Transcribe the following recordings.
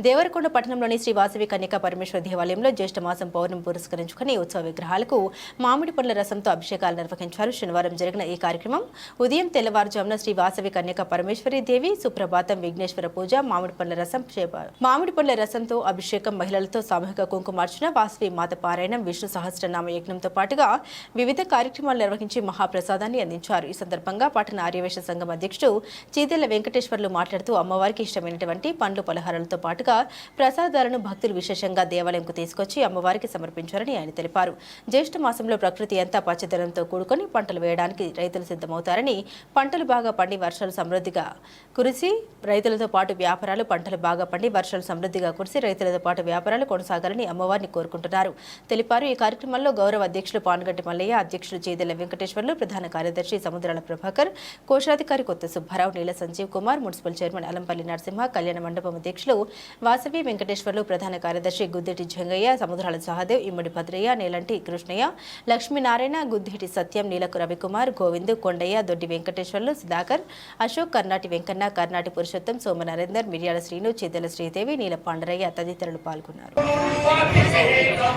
దేవరకొండ పట్టణంలోని శ్రీ వాసవి కన్యకా పరమేశ్వర దేవాలయంలో జ్యేష్ఠ మాసం పౌర్ణమి పురస్కరించుకుని ఉత్సవ విగ్రహాలకు మామిడి పండ్ల రసంతో అభిషేకాలు నిర్వహించారు. శనివారం జరిగిన ఈ కార్యక్రమం ఉదయం తెల్లవారుజామున శ్రీ వాసవి కన్యకా పరమేశ్వరి దేవి సుప్రభాతం విఘ్నేశ్వర పూజ మామిడి పండ్ల రసం మామిడి పండ్ల రసంతో అభిషేకం మహిళలతో సామూహిక కుంకుమార్చన వాసవి మాత పారాయణం విష్ణు సహస్రనామ యజ్ఞంతో పాటుగా వివిధ కార్యక్రమాలు నిర్వహించి మహాప్రసాదాన్ని అందించారు. ఈ సందర్భంగా పట్టణ ఆర్యవేశ సంఘం అధ్యక్షుడు చీదెల వెంకటేశ్వర్లు మాట్లాడుతూ అమ్మవారికి ఇష్టమైనటువంటి పండ్లు పలహారాలతో పాటు పాటుగా ప్రసాదాలను భక్తులు విశేషంగా దేవాలయంకు తీసుకొచ్చి అమ్మవారికి సమర్పించారని ఆయన తెలిపారు. జ్యేష్ఠ మాసంలో ప్రకృతి అంతా పచ్చదనంతో కూడుకొని పంటలు వేయడానికి రైతులు సిద్ధమవుతారని పంటలు బాగా పండి వర్షాలు సమృద్ధిగా కురిసి రైతులతో పాటు వ్యాపారాలు పంటలు బాగా పండి వర్షాలు సమృద్ధిగా కురిసి రైతులతో పాటు వ్యాపారాలు కొనసాగాలని అమ్మవారిని కోరుకుంటున్నారు. తెలిపారు ఈ కార్యక్రమంలో గౌరవ అధ్యక్షులు పానుగంటి మల్లయ్య అధ్యక్షులు చేదెల వెంకటేశ్వర్లు ప్రధాన కార్యదర్శి సముద్రాల ప్రభాకర్ కోశాధికారి కొత్త సుబ్బారావు నీల సంజీవ్ కుమార్ మున్సిపల్ చైర్మన్ అలంపల్లి నరసింహ కళ్యాణ మండపం అధ్యక్షులు వాసవి వెంకటేశ్వర్లు ప్రధాన కార్యదర్శి గుద్దిటి జంగయ్య సముద్రాల సహదేవ్ ఇమ్మడి భద్రయ్య నేలంటి కృష్ణయ్య లక్ష్మీనారాయణ గుద్దిటి సత్యం నీలకు రవికుమార్ గోవింద్ కొండయ్య దొడ్డి వెంకటేశ్వర్లు సుధాకర్ అశోక్ కర్ణాటి వెంకన్న కర్ణాటి పురుషోత్తం సోమ నరేందర్ మిర్యాల శ్రీను చేదెల శ్రీదేవి నీల పాండరయ్య తదితరులు పాల్గొన్నారు. అభిషేకం.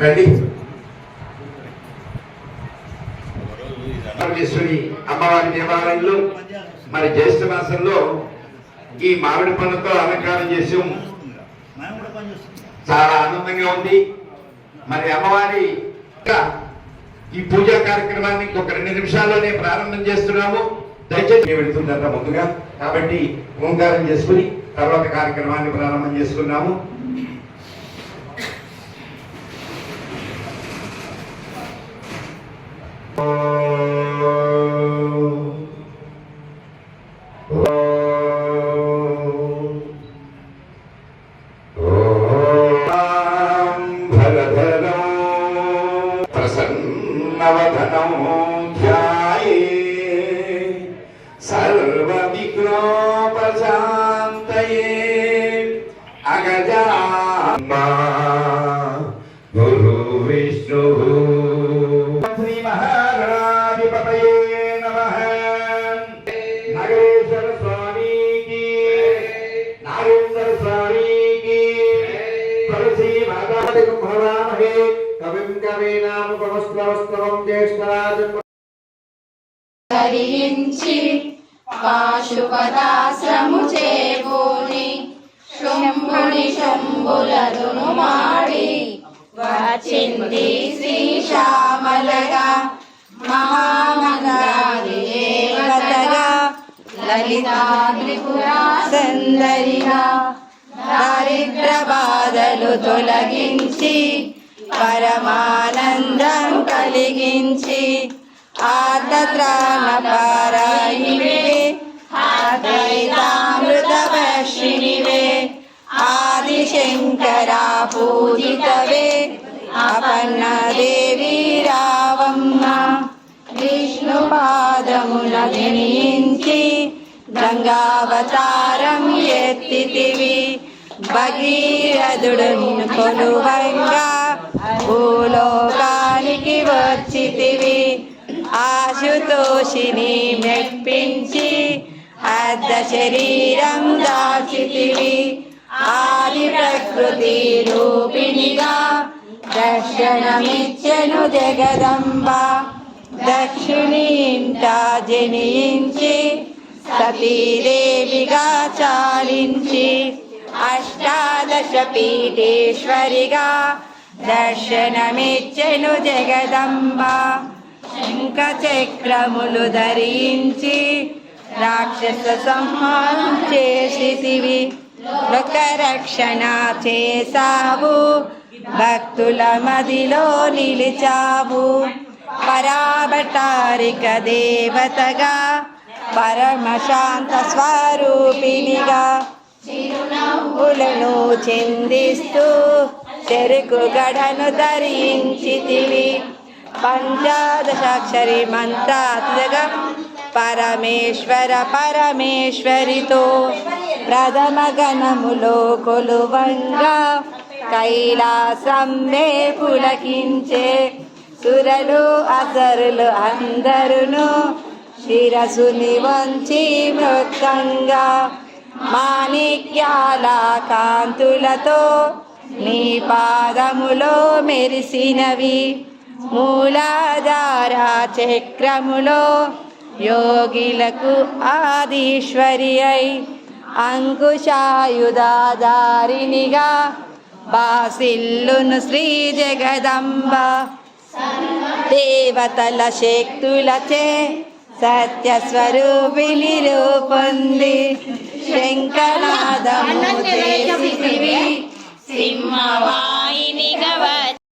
రండి. అమ్మవారి దేవాలయంలో మరి జ్యేష్ఠ మాసంలో ఈ మామిడి పండుతో అలంకారం చేసాం. చాలా ఆనందంగా ఉంది. మరి అమ్మవారి ఈ పూజా కార్యక్రమాన్ని ఒక రెండు నిమిషాల్లోనే ప్రారంభం చేస్తున్నాము. దయచేసి వెళుతుందంట ముందుగా కాబట్టి ఓంకారం చేసుకుని తర్వాత కార్యక్రమాన్ని ప్రారంభం చేసుకున్నాము అగజామా గురు విష్ణు. శ్రీ మహాగణాధిపతయే నమ. నాగేశ్వర స్వామికి. నాగేశ్వర స్వామికి. తులసి మాతాది కుంభవామహే కవిం కవీనాముపమస్లవస్తవం జ్యేష్ఠరాజ ధరించి పాశుపదాశ్రము చే వచ్చింది శ్రీ శ్యామలగా మహామంగాది దేవతగా లలితా త్రిపురా సుందరిగా దారిద్ర బాధలు తొలగించి పరమానందం కలిగించి ఆర్ద్రత్రాణ పారాయణివే అద్వైతామృతవర్షిణివే ఆదిశంకరా పూజితవే అపన్న దేవి రావమ్మ విష్ణు పాదముల జనించి గంగావతారం ఎత్తితివి. భగీరథుడు కొలువంగా భూలోకానికి వచ్చితివి. ఆశుతోషిని మెప్పించి అర్ధ శరీరం దాచితివి. ఆది ప్రకృతి రూపిణిగా దర్శనమిచ్చెను జగదంబ. దక్షిణి జనించి సతీదేవిగా చాలించి అష్టాదశ పీఠేశ్వరిగా దర్శనమిచ్చెను జగదంబ. శంఖ చక్రములు ధరించి రాక్షస సంహారం చేసితివి. లోక రక్షణ చేసావు భక్తుల మదిలో నిలిచావు. పరాబటారిక దేవతగా పరమశాంత స్వరూపిణిగా చిరునవ్వులను చిందిస్తూ చెరుకు గడను ధరించితివి. పంచాదశాక్షరి మంత్రాత్మగా పరమేశ్వర పరమేశ్వరితో ప్రథమ గణములో కొలువంగా కైలాసం పులకించే సురలు అసరులు అందరును శిరసుని వంచి మృత్తంగా మాణిక్యాల కాంతులతో నీ పాదములో మెరిసినవి. మూలాధార చక్రములో యోగిలకు ఆదీశ్వరి అయి అంకుశాయుధాధారినిగా బాసిల్లును శ్రీ జగదంబ. దేవతల శక్తులచే సత్య స్వరూపిణి రూపొంది శంకనాదము చేసితివి సింహవాహినిగా వచ్చి